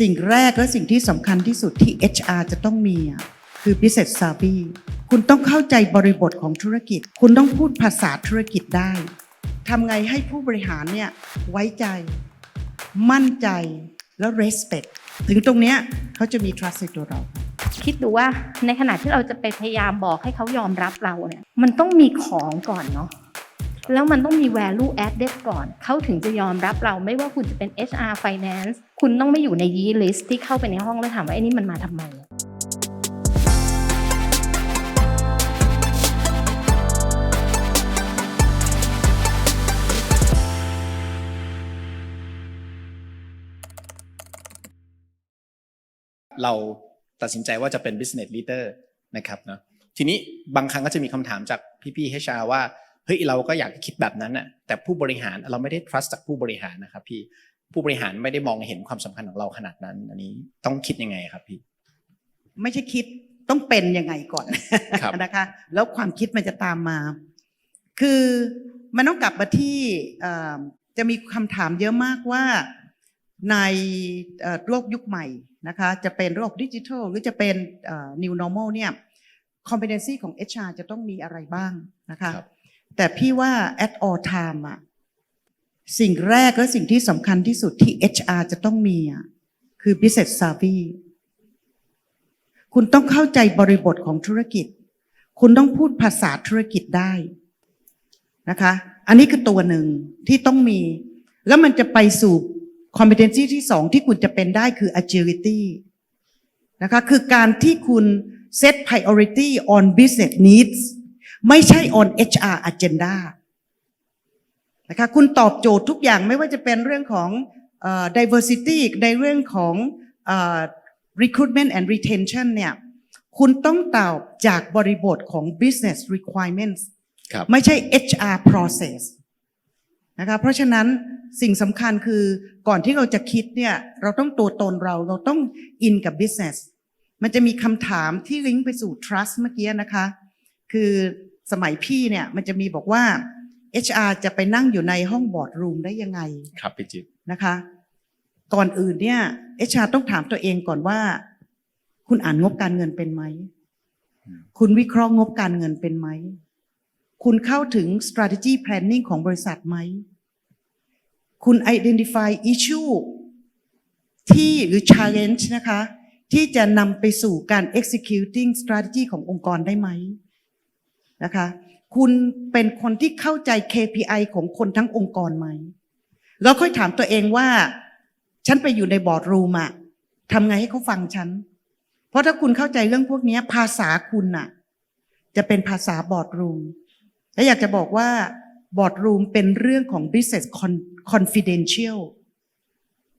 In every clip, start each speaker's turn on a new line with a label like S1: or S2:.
S1: สิ่งแรกและสิ่งที่สำคัญที่สุดที่ HR จะต้องมีคือ business savvy คุณต้องเข้าใจบริบทของธุรกิจ คุณต้องพูดภาษาธุรกิจได้ทำไงให้ผู้บริหารเนี่ยไว้ใจ มั่นใจแล้ว respect ถึงตรงเนี้ยเขาจะมี trust ในตัวเรา
S2: คิดดูว่าในขณะที่เราจะไปพยายามบอกให้เขายอมรับเราเนี่ยมันต้องมีของก่อนเนาะ แล้วมันต้องมี value added ก่อน เขาถึงจะยอมรับเราไม่ว่าคุณจะเป็น HR finance คุณต้องไม่อยู่ในยีลิสที่เข้าไปในห้องแล้วถามว่าไอ้นี่มันมาทำไม
S3: เราตัดสินใจว่าจะเป็น business leader นะครับเนาะทีนี้บางครั้งก็จะมีคำถามจากพี่ๆ HR ว่า เฮ้ยเราก็อยากคิดแบบนั้นน่ะแต่ผู้บริหารเราไม่ได้ trust จากผู้บริหารนะครับพี่ผู้บริหารไม่ได้มองเห็นความสำคัญของเราขนาดนั้น อันนี้ต้องคิดยังไงครับพี่
S1: ไม่ใช่คิดต้องเป็นยังไงก่อน
S3: ครับ
S1: นะคะ แล้วความคิดมันจะตามมา คือมันต้องกลับมาที่เอ่อจะมีคำถามเยอะมากว่าในเอ่อโลกยุคใหม่นะคะ จะเป็นโลกดิจิทัลหรือจะเป็นเอ่อ new normal เนี่ย competency ของ HR จะต้องมีอะไรบ้างนะคะ
S3: ครับ
S1: แต่พี่ว่า at all time อะสิ่งแรกและสิ่งที่สำคัญที่สุดที่ HR จะต้องมีอะคือ business savvy คุณต้องเข้าใจบริบทของธุรกิจ คุณต้องพูดภาษาธุรกิจได้นะคะ อันนี้คือตัวหนึ่งที่ต้องมี แล้วมันจะไปสู่ competency ที่สองที่คุณจะเป็นได้คือ agility นะคะ คือการที่คุณ set priority on business needs ไม่ใช่ on HR agenda นะคะคุณตอบโจทย์ทุกอย่างไม่ว่าจะเป็นเรื่องของเอ่อ diversity ในเรื่องของเอ่อ recruitment and retention เนี่ยคุณต้องตอบจากบริบทของ business requirements
S3: ครับ
S1: ไม่ใช่ HR process นะคะเพราะฉะนั้นสิ่งสำคัญคือก่อนที่เราจะคิดเนี่ยเราต้องตัวตนเราเราต้องอินกับ business มันจะมีคำถามที่ลิงก์ไปสู่ trust เมื่อกี้นะคะ คือ สมัยพี่เนี่ยมันจะมีบอกว่า HR จะไปนั่งอยู่ในห้องบอร์ดรูมได้ยังไง
S3: ครับพี่จิ๊บ
S1: นะคะ ก่อนอื่นเนี่ย HR ต้องถามตัวเองก่อนว่า คุณอ่านงบการเงินเป็นไหม คุณวิเคราะห์งบการเงินเป็นไหม คุณเข้าถึง strategy planning ของบริษัทไหม คุณ identify issue ที่หรือ challenge นะคะ ที่จะนำไปสู่การ executing strategy ขององค์กรได้ไหม นะคะ คุณเป็นคนที่เข้าใจ KPI ของคนทั้งองค์กรไหม แล้วค่อยถามตัวเองว่า ฉันไปอยู่ในบอร์ดรูมอะทำไงให้เขาฟังฉัน เพราะถ้าคุณเข้าใจเรื่องพวกนี้ภาษาคุณน่ะจะเป็นภาษาบอร์ดรูม และอยากจะบอกว่าบอร์ดรูมเป็นเรื่องของ business confidential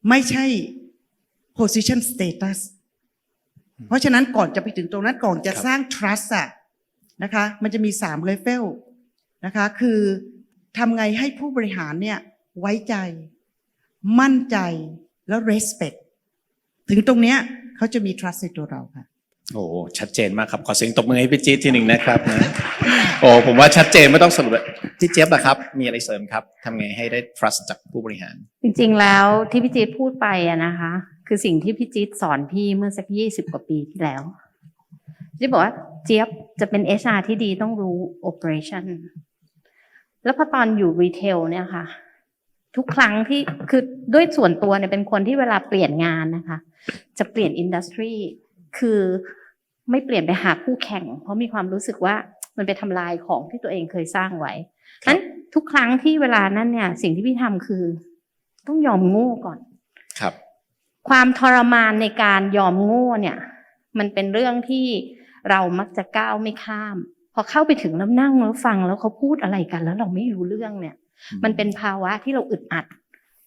S1: ไม่ใช่ position status เพราะฉะนั้นก่อนจะไปถึงตรงนั้นก่อนจะสร้าง trust อะ นะคะ มันจะมีสาม level นะคะ คือทำไงให้ผู้บริหารเนี่ยไว้ใจ มั่นใจแล้ว respect ถึงตรงเนี้ยเขาจะมี trust ในตัวเราค่ะ
S3: โอ้โหชัดเจนมากครับ ขอเสียงตบมือให้พี่จี๊ดทีหนึ่งนะครับนะโอ้ผมว่าชัดเจนไม่ต้องสรุปเลยพี่เจี๊ยบอะครับ มีอะไรเสริมครับทำไงให้ได้ trust จากผู้บริหาร
S2: จริงๆแล้วที่พี่จี๊ดพูดไปอะนะคะ คือสิ่งที่พี่จี๊ดสอนพี่เมื่อสักยี่สิบกว่าปีที่แล้ว จี๊ดบอกว่าเจี๊ยบจะเป็น HR ที่ดีต้องรู้ operation แล้วพอตอนอยู่รีเทลเนี่ยค่ะ ทุกครั้งที่คือด้วยส่วนตัวเนี่ยเป็นคนที่เวลาเปลี่ยนงานนะคะ จะเปลี่ยนอินดัสทรีคือไม่เปลี่ยนไปหาคู่แข่ง เพราะมีความรู้สึกว่ามันไปทำลายของที่ตัวเองเคยสร้างไว้
S3: ครับ
S2: นั้นทุกครั้งที่เวลานั้นเนี่ย สิ่งที่พี่ทำคือ ต้องยอมโง่ก่อน
S3: ครับ
S2: ความทรมานในการยอมโง่เนี่ย มันเป็นเรื่องที่ เรามักจะก้าวไม่ข้าม พอเข้าไปถึงแล้วนั่งแล้วฟังแล้วเขาพูดอะไรกัน แล้วเราไม่รู้เรื่องเนี่ย มันเป็นภาวะที่เราอึดอัด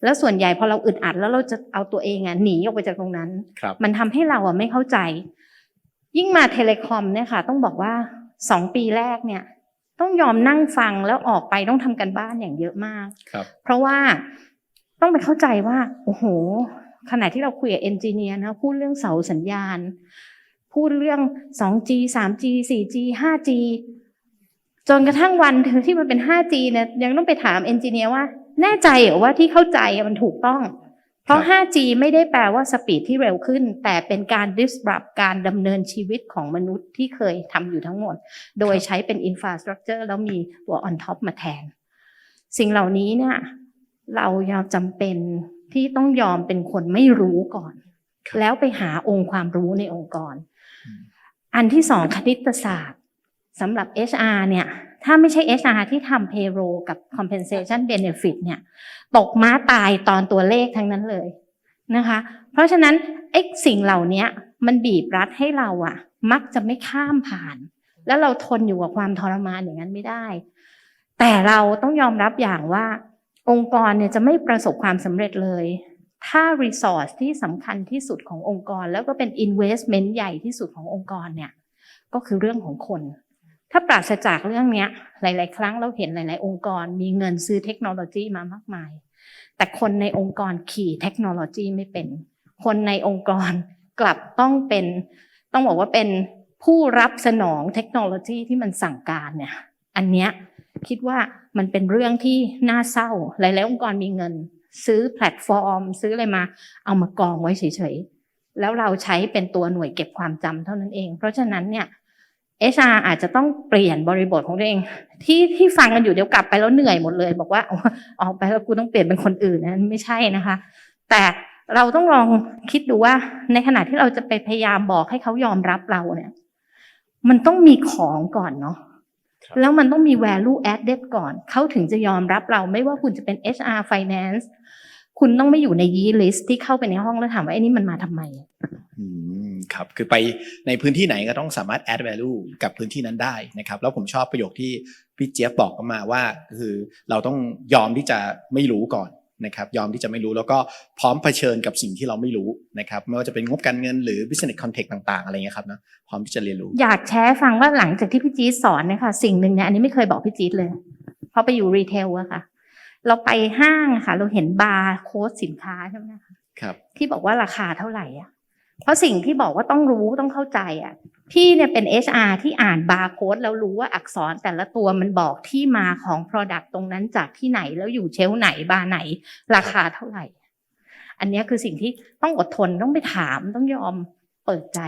S2: แล้วส่วนใหญ่พอเราอึดอัดแล้วเราจะเอาตัวเองอะหนีออกไปจากตรงนั้น
S3: ครับ
S2: มันทำให้เราอะไม่เข้าใจ ยิ่งมาเทเลคอมเนี่ยค่ะ ต้องบอกว่าสองปีแรกเนี่ย ต้องยอมนั่งฟังแล้วออกไปต้องทำกันบ้านอย่างเยอะมาก
S3: ครับ
S2: เพราะว่าต้องไปเข้าใจว่า โอ้โหขณะที่เราคุยกับเอนจิเนียร์นะพูดเรื่องเสาสัญญาณ พูดเรื่อง 2G 3G 4G 5G จนกระทั่งวันที่มันเป็น 5G เนี่ยยังต้องไปถามเอนจิเนียร์ว่า แน่ใจเหรอว่าที่เข้าใจอะมันถูกต้อง เพราะ 5G ไม่ได้แปลว่าสปีดที่เร็วขึ้น แต่เป็นการ disrupt การดำเนินชีวิตของมนุษย์ที่เคยทำอยู่ทั้งหมด โดยใช้เป็น infrastructure แล้วมีตัว on top มาแทน สิ่งเหล่านี้เนี่ยเรายอมจำเป็นที่ต้องยอมเป็นคนไม่รู้ก่อน
S3: ครับ
S2: แล้วไปหาองค์ความรู้ในองค์กร
S3: อั
S2: นที่สองคณิตศาสตร์สำหรับ HR เนี่ย ถ้าไม่ใช่ HR ที่ทำ payroll กับ compensation benefit เนี่ย ตกม้าตายตอนตัวเลขทั้งนั้นเลยนะคะ เพราะฉะนั้นไอ้สิ่งเหล่านี้มันบีบรัดให้เราอะมักจะไม่ข้ามผ่าน แล้วเราทนอยู่กับความทรมานอย่างนั้นไม่ได้ แต่เราต้องยอมรับอย่างว่าองค์กรเนี่ยจะไม่ประสบความสำเร็จเลย ถ้า resource ที่สำคัญที่สุดขององค์กร แล้วก็เป็น investment ใหญ่ที่สุดขององค์กรเนี่ยก็คือเรื่องของคน ถ้าปราศจากเรื่องนี้หลาย ๆ ครั้งเราเห็นหลาย ๆ องค์กร มีเงินซื้อเทคโนโลยีมามากมาย แต่คนในองค์กรขี่เทคโนโลยีไม่เป็น คนในองค์กรกลับต้องเป็น ต้องบอกว่าเป็นผู้รับสนองเทคโนโลยีที่มันสั่งการเนี่ยอันเนี้ยคิดว่ามันเป็นเรื่องที่น่าเศร้าหลาย ๆ องค์กรมีเงิน ซื้อแพลตฟอร์ม ซื้ออะไรมา เอามากองไว้เฉยๆ แล้วเราใช้เป็นตัวหน่วยเก็บความจำเท่านั้นเอง เพราะฉะนั้นเนี่ย HR อาจจะต้องเปลี่ยนบริบทของตัวเอง ที่ที่ฟังกันอยู่เดี๋ยวกลับไปแล้วเหนื่อยหมดเลย บอกว่าออกไปแล้วกูต้องเปลี่ยนเป็นคนอื่นนะไม่ใช่นะคะ แต่เราต้องลองคิดดูว่า ในขณะที่เราจะไปพยายามบอกให้เขายอมรับเราเนี่ย มันต้องมีของก่อนเนาะ แล้วมันต้องมี value added ก่อน เขาถึงจะยอมรับเราไม่ว่าคุณจะเป็น HR finance คุณต้องไม่อยู่ในยีลิสที่เข้าไปในห้องแล้วถามว่าไอ้นี่มันมาทำไม
S3: อืมครับ คือไปในพื้นที่ไหนก็ต้องสามารถ add value กับพื้นที่นั้นได้นะครับ แล้วผมชอบประโยคที่พี่เจี๊ยบบอกมาว่า คือเราต้องยอมที่จะไม่รู้ก่อน นะครับยอมที่จะไม่รู้แล้วก็พร้อมเผชิญกับสิ่งที่เราไม่รู้นะครับไม่ว่าจะเป็นงบการเงินหรือ business context ต่างๆ อะไรเงี้ยครับนะพร้อมที่จะเรียนรู้
S2: อยากแชร์ให้ฟังว่าหลังจากที่พี่จี๊ดสอนเนี่ยค่ะสิ่งหนึ่งเนี่ยอันนี้ไม่เคยบอกพี่จี๊ดเลย เพราะไปอยู่รีเทลอะค่ะ เราไปห้างอะค่ะ เราเห็นบาร์โค้ดสินค้าใช่ไหมคะ
S3: ครับ
S2: ที่บอกว่าราคาเท่าไหร่อะ เพราะสิ่งที่บอกว่าต้องรู้ต้องเข้าใจอะพี่เนี่ยเป็น HR ที่อ่านบาร์โค้ดแล้วรู้ว่าอักษรแต่ละตัวมันบอกที่มาของ Product ตรงนั้นจากที่ไหนแล้วอยู่เชลไหนบาร์ไหน ราคาเท่าไหร่ อันนี้คือสิ่งที่ต้องอดทนต้องไปถามต้องยอมเปิดใจ